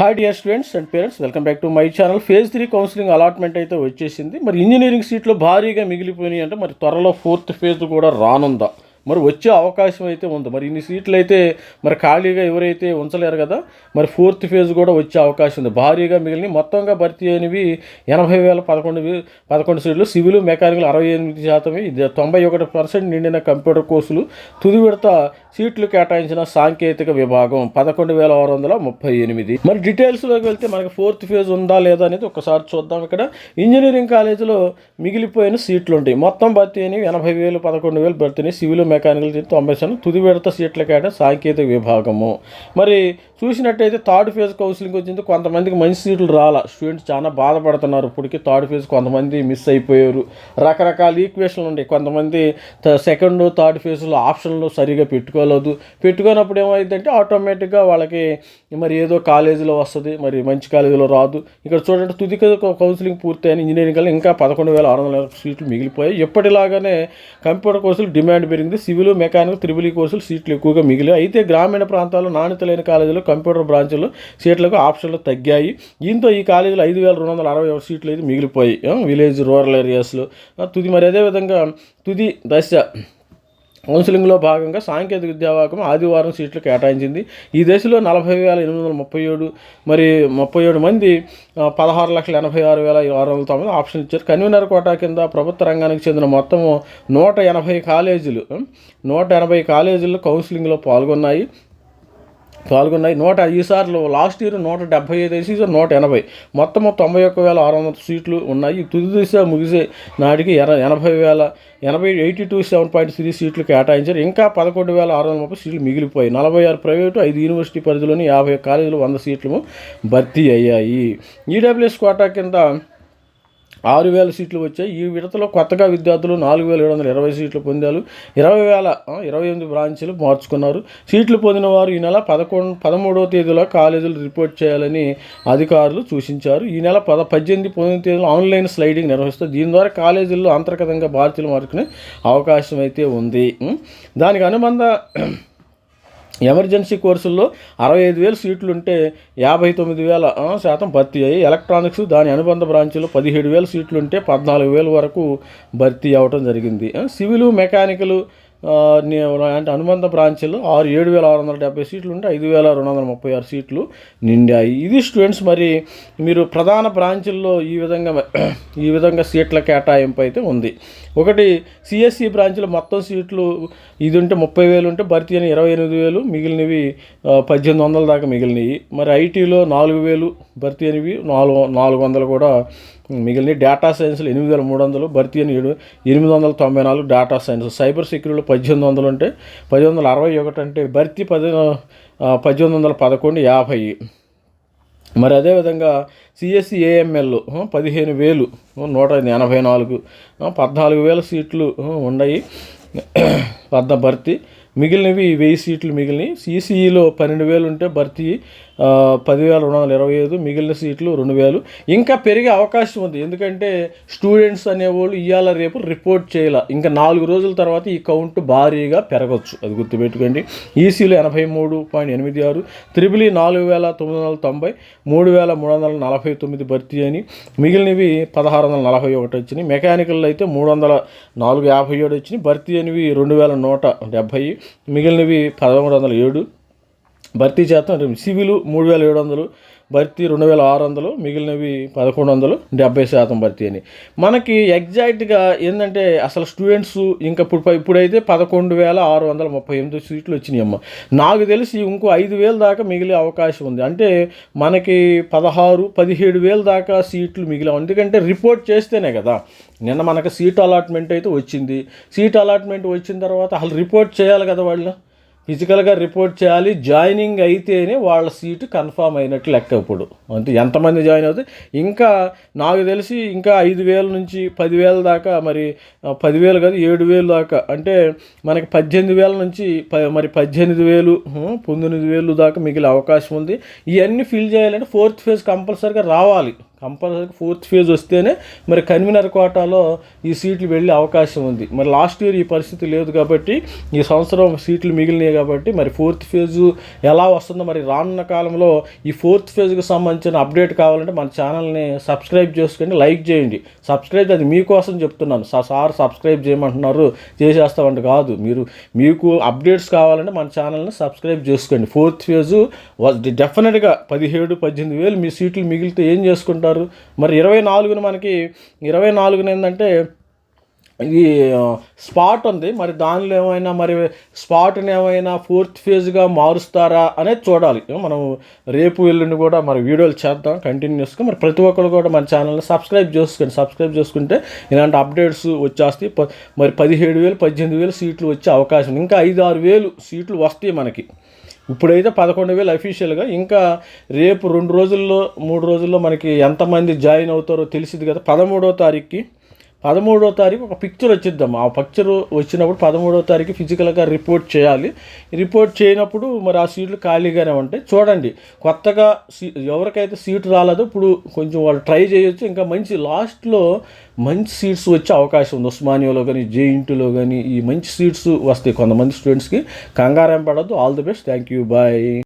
Hi dear students and parents welcome back to my channel phase three counselling allotment అయితే వచ్చేసింది. మరి engineering సీట్లు భారీగా మిగిలిపోయినాయి అంటే మరి త్వరలో ఫోర్త్ ఫేజ్ కూడా రానుందా? మరి వచ్చే అవకాశం అయితే ఉంది. మరి ఇన్ని సీట్లు అయితే మరి ఖాళీగా ఎవరైతే ఉంచలేరు కదా మరి ఫోర్త్ ఫేజ్ కూడా వచ్చే అవకాశం ఉంది. భారీగా మిగిలిన మొత్తంగా భర్తీ అయినవి ఎనభై వేల పదకొండు పదకొండు సీట్లు సివిల్ మెకానికల్ అరవై ఎనిమిది శాతమే. ఇది తొంభై ఒకటి పర్సెంట్ నిండిన కంప్యూటర్ కోర్సులు తుది విడత సీట్లు కేటాయించిన సాంకేతిక విభాగం పదకొండు వేల ఆరు వందల ముప్పై ఎనిమిది. మరి డీటెయిల్స్లోకి వెళ్తే మనకి ఫోర్త్ ఫేజ్ ఉందా లేదా అనేది ఒకసారి చూద్దాం. ఇక్కడ ఇంజనీరింగ్ కాలేజీలో మిగిలిపోయిన సీట్లు ఉంటాయి మొత్తం భర్తీ అయినవి ఎనభై వేలు పదకొండు వేలు భర్తీ సివిల్ మెకానికల్ మెకానికల్ తొంభై శాతం. తుది విడత సీట్ల కేట సాంకేతిక విభాగము. మరి చూసినట్టయితే థర్డ్ ఫేజ్ కౌన్సిలింగ్ వచ్చింది. కొంతమందికి మంచి సీట్లు రాలా. స్టూడెంట్స్ చాలా బాధపడుతున్నారు. ఇప్పటికి థర్డ్ ఫేజ్ కొంతమంది మిస్ అయిపోయారు. రకరకాల ఈక్వేషన్లు ఉన్నాయి. కొంతమంది సెకండ్ థర్డ్ ఫేజ్లో ఆప్షన్లు సరిగా పెట్టుకోలేదు. పెట్టుకున్నప్పుడు ఏమైందంటే ఆటోమేటిక్గా వాళ్ళకి మరి ఏదో కాలేజీలో వస్తుంది. మరి మంచి కాలేజీలో రాదు. ఇక్కడ చూడండి తుది కౌన్సిలింగ్ పూర్తయిన ఇంజనీరింగ్ ఇంకా పదకొండు వేల ఆరు వందల సీట్లు మిగిలిపోయాయి. ఎప్పటిలాగానే కంప్యూటర్ కోర్సులు డిమాండ్ పెరిగింది. సివిల్ మెకానిక్ త్రిబుల్ ఈ కోర్సులు సీట్లు ఎక్కువగా మిగిలి అయితే గ్రామీణ ప్రాంతాల్లో నాణ్యత లేని కాలేజీలో కంప్యూటర్ బ్రాంచ్లు సీట్లకు ఆప్షన్లు తగ్గాయి. దీంతో ఈ కాలేజీలో ఐదు వేల రెండు వందల అరవై ఒకటి సీట్లు అయితే మిగిలిపోయాయి. విలేజ్ రూరల్ ఏరియాస్లో. తుది మరి అదేవిధంగా తుది దశ కౌన్సిలింగ్లో భాగంగా సాంకేతిక విద్యావాకం ఆదివారం సీట్లు కేటాయించింది. ఈ దశలో నలభై వేల ఎనిమిది వందల ముప్పై ఏడు మరి ముప్పై ఏడు మంది పదహారు లక్షల ఎనభై ఆరు వేల ఆరు వందల తొమ్మిది ఆప్షన్ ఇచ్చారు. కన్వీనర్ కోటా కింద ప్రభుత్వ రంగానికి చెందిన మొత్తం నూట ఎనభై కాలేజీలు నూట ఎనభై కాలేజీలు కౌన్సిలింగ్లో పాల్గొన్నాయి. పాల్గొన్నాయి. నూట ఈసార్లు లాస్ట్ ఇయర్ నూట డెబ్బై ఐదు సీజన్ నూట ఎనభై. మొత్తం తొంభై ఒక్క వేల ఆరు వందల సీట్లు ఉన్నాయి. తుది దిశ ముగిసే నాటికి ఎన ఎనభై వేల ఎనభై eighty two seven point three సీట్లు కేటాయించారు. ఇంకా పదకొండు వేల ఆరు వందల ముప్పై సీట్లు మిగిలిపోయాయి. నలభై ఆరు ప్రైవేటు ఐదు యూనివర్సిటీ పరిధిలోని యాభై కాలేజీలు వంద సీట్లు భర్తీ అయ్యాయి. ఈడబ్ల్యూఎస్ కోటా కింద ఆరు వేల సీట్లు వచ్చాయి. ఈ విడతలో కొత్తగా విద్యార్థులు నాలుగు వేల ఏడు వందల ఇరవై సీట్లు పొందారు. ఇరవై వేల ఇరవై ఎనిమిది బ్రాంచీలు మార్చుకున్నారు. సీట్లు పొందిన వారు ఈ నెల పదకొండు పదమూడవ తేదీలో కాలేజీలు రిపోర్ట్ చేయాలని అధికారులు సూచించారు. ఈ నెల పద పద్దెనిమిది పంతొమ్మిది తేదీలో ఆన్లైన్ స్లైడింగ్ నిర్వహిస్తారు. దీని ద్వారా కాలేజీల్లో అంతర్గతంగా భారతీయులు మార్చుకునే అవకాశం అయితే ఉంది. దానికి అనుబంధ ఎమర్జెన్సీ కోర్సుల్లో అరవై ఐదు వేలు సీట్లు ఉంటే యాభై తొమ్మిది వేల శాతం భర్తీ అయ్యి ఎలక్ట్రానిక్స్ దాని అనుబంధ బ్రాంచ్లో పదిహేడు వేల సీట్లు ఉంటే పద్నాలుగు వేల వరకు భర్తీ అవ్వటం జరిగింది. సివిలు మెకానికలు మెకానికల్ అంటే అనుబంధ బ్రాంచ్లు ఆరు ఏడు వేల ఆరు వందల డెబ్బై సీట్లు ఉంటే ఐదు వేల రెండు వందల ముప్పై ఆరు సీట్లు నిండాయి. ఇది స్టూడెంట్స్ మరి మీరు ప్రధాన బ్రాంచుల్లో ఈ విధంగా ఈ విధంగా సీట్ల కేటాయింపు అయితే ఉంది. ఒకటి సిఎస్సి బ్రాంచ్లో మొత్తం సీట్లు ఇది ఉంటే ముప్పై వేలు ఉంటే భర్తీ అని ఇరవై ఎనిమిది వేలు మిగిలినవి పద్దెనిమిది వందల దాకా మిగిలినవి. మరి ఐటీలో నాలుగు వేలు భర్తీ అనేవి నాలుగు నాలుగు వందలు కూడా మిగిలిన డేటా సైన్స్లో ఎనిమిది వేల మూడు వందలు భర్తీ అని ఏడు ఎనిమిది వందల తొంభై నాలుగు డేటా సైన్స్ సైబర్ సెక్యూరిటీలో పద్దెనిమిది వందలు ఉంటే పద్దెనిమిది వందల అరవై ఒకటి అంటే భర్తీ పది పద్దెనిమిది వందల పదకొండు యాభై. మరి అదేవిధంగా సిఎస్సి ఏఎంఎల్ పదిహేను వేలు నూట ఎనభై నాలుగు పద్నాలుగు వేల సీట్లు ఉన్నాయి. పద్మ భర్తీ. మిగిలినవి వెయ్యి సీట్లు మిగిలినవి. సిసిఈలో పన్నెండు వేలు ఉంటే భర్తీ పదివేల రెండు వందల ఇరవై ఐదు మిగిలిన సీట్లు రెండు వేలు. ఇంకా పెరిగే అవకాశం ఉంది. ఎందుకంటే స్టూడెంట్స్ అనేవాళ్ళు ఇవాళ రేపు రిపోర్ట్ చేయాల. ఇంకా నాలుగు రోజుల తర్వాత ఈ కౌంట్ భారీగా పెరగచ్చు. అది గుర్తుపెట్టుకోండి. ఈసీలో ఎనభై మూడు పాయింట్ ఎనిమిది ఆరు త్రిబులి నాలుగు వేల తొమ్మిది వందల తొంభై మూడు వేల మూడు వందల నలభై తొమ్మిది భర్తీ అని. మిగిలినవి పదహారు వందల నలభై ఒకటి వచ్చినాయి. మెకానికల్ అయితే మూడు వందల నాలుగు యాభై ఏడు వచ్చినాయి. భర్తీ అనేవి రెండు వేల నూట డెబ్భై. మిగిలినవి పదమూడు వందల ఏడు. భర్తీ శాతం సివిల్ మూడు వేల ఏడు వందలు భర్తీ రెండు వేల ఆరు వందలు మిగిలినవి పదకొండు వందలు డెబ్బై శాతం భర్తీ అని. మనకి ఎగ్జాక్ట్గా ఏంటంటే అసలు స్టూడెంట్స్ ఇంకా ఇప్పుడు ఇప్పుడైతే పదకొండు వేల ఆరు వందల ముప్పై ఎనిమిది సీట్లు వచ్చినాయి అమ్మ. నాకు తెలిసి ఇంకో ఐదు వేల దాకా మిగిలే అవకాశం ఉంది. అంటే మనకి పదహారు పదిహేడు వేల దాకా సీట్లు మిగిలాం. ఎందుకంటే రిపోర్ట్ చేస్తేనే కదా. నిన్న మనకు సీట్ అలాట్మెంట్ అయితే వచ్చింది. సీట్ అలాట్మెంట్ వచ్చిన తర్వాత అసలు రిపోర్ట్ చేయాలి కదా వాళ్ళు ఫిజికల్గా రిపోర్ట్ చేయాలి. జాయినింగ్ అయితేనే వాళ్ళ సీటు కన్ఫామ్ అయినట్టు లెక్క ఇప్పుడు. అంటే ఎంతమంది జాయిన్ అవుతే ఇంకా నాకు తెలిసి ఇంకా ఐదు వేల నుంచి పదివేల దాకా మరి పదివేలు కాదు ఏడు వేలు దాకా. అంటే మనకి పద్దెనిమిది వేల నుంచి ప మరి పద్దెనిమిది వేలు పంతొమ్మిది వేలు దాకా మిగిలే అవకాశం ఉంది. ఇవన్నీ ఫిల్ చేయాలంటే ఫోర్త్ ఫేజ్ కంపల్సరీగా రావాలి. కంపల్సరీ ఫోర్త్ ఫేజ్ వస్తేనే మరి కన్వీనర్ కోటాలో ఈ సీట్లు వెళ్ళే అవకాశం ఉంది. మరి లాస్ట్ ఇయర్ ఈ పరిస్థితి లేదు కాబట్టి ఈ సంవత్సరం సీట్లు మిగిలినాయి కాబట్టి మరి ఫోర్త్ ఫేజ్ ఎలా వస్తుందో మరి రానున్న కాలంలో ఈ ఫోర్త్ ఫేజ్కి సంబంధించిన అప్డేట్ కావాలంటే మన ఛానల్ని సబ్స్క్రైబ్ చేసుకొని లైక్ చేయండి. సబ్స్క్రైబ్ అది మీకోసం చెప్తున్నాను. సార్ సబ్స్క్రైబ్ చేయమంటున్నారు. చేసేస్తామంటే కాదు. మీరు మీకు అప్డేట్స్ కావాలంటే మన ఛానల్ని సబ్స్క్రైబ్ చేసుకోండి. ఫోర్త్ ఫేజ్ డెఫినెట్గా పదిహేడు పద్దెనిమిది వేలు మీ సీట్లు మిగిలితే ఏం చేసుకుంటారు? మరి ఇరవై నాలుగున మనకి ఇరవై నాలుగున ఏంటంటే ఇది స్పాట్ ఉంది. మరి దానిలో ఏమైనా మరి స్పాట్ని ఏమైనా ఫోర్త్ ఫేజ్గా మారుస్తారా అనేది చూడాలి. మనం రేపు ఎల్లుండి కూడా మరి వీడియోలు చేద్దాం కంటిన్యూస్గా మరి ప్రతి ఒక్కరు కూడా మన ఛానల్ని సబ్స్క్రైబ్ చేసుకోండి. సబ్స్క్రైబ్ చేసుకుంటే ఇలాంటి అప్డేట్స్ వచ్చేస్తాయి. మరి పదిహేడు వేలు పద్దెనిమిది వేలు సీట్లు వచ్చే అవకాశం ఇంకా ఐదు ఆరు వేలు సీట్లు వస్తాయి మనకి. ఇప్పుడైతే పదకొండు వేలు అఫీషియల్గా ఇంకా రేపు రెండు రోజుల్లో మూడు రోజుల్లో మనకి ఎంతమంది జాయిన్ అవుతారో తెలిసింది కదా. పదమూడో తారీఖుకి పదమూడో తారీఖు ఒక పిక్చర్ వచ్చిద్దాం. ఆ పిక్చర్ వచ్చినప్పుడు పదమూడో తారీఖు ఫిజికల్గా రిపోర్ట్ చేయాలి. రిపోర్ట్ చేయనప్పుడు మరి ఆ సీట్లు ఖాళీగానే ఉంటాయి. చూడండి కొత్తగా సీ ఎవరికైతే సీటు రాలేదో ఇప్పుడు కొంచెం వాళ్ళు ట్రై చేయొచ్చు. ఇంకా మంచి లాస్ట్లో మంచి సీట్స్ వచ్చే అవకాశం ఉంది. ఉస్మానియాలో కానీ జేఇంటిలో కానీ ఈ మంచి సీట్స్ వస్తాయి కొంతమంది స్టూడెంట్స్కి కంగారం పడద్దు. All the best thank you bye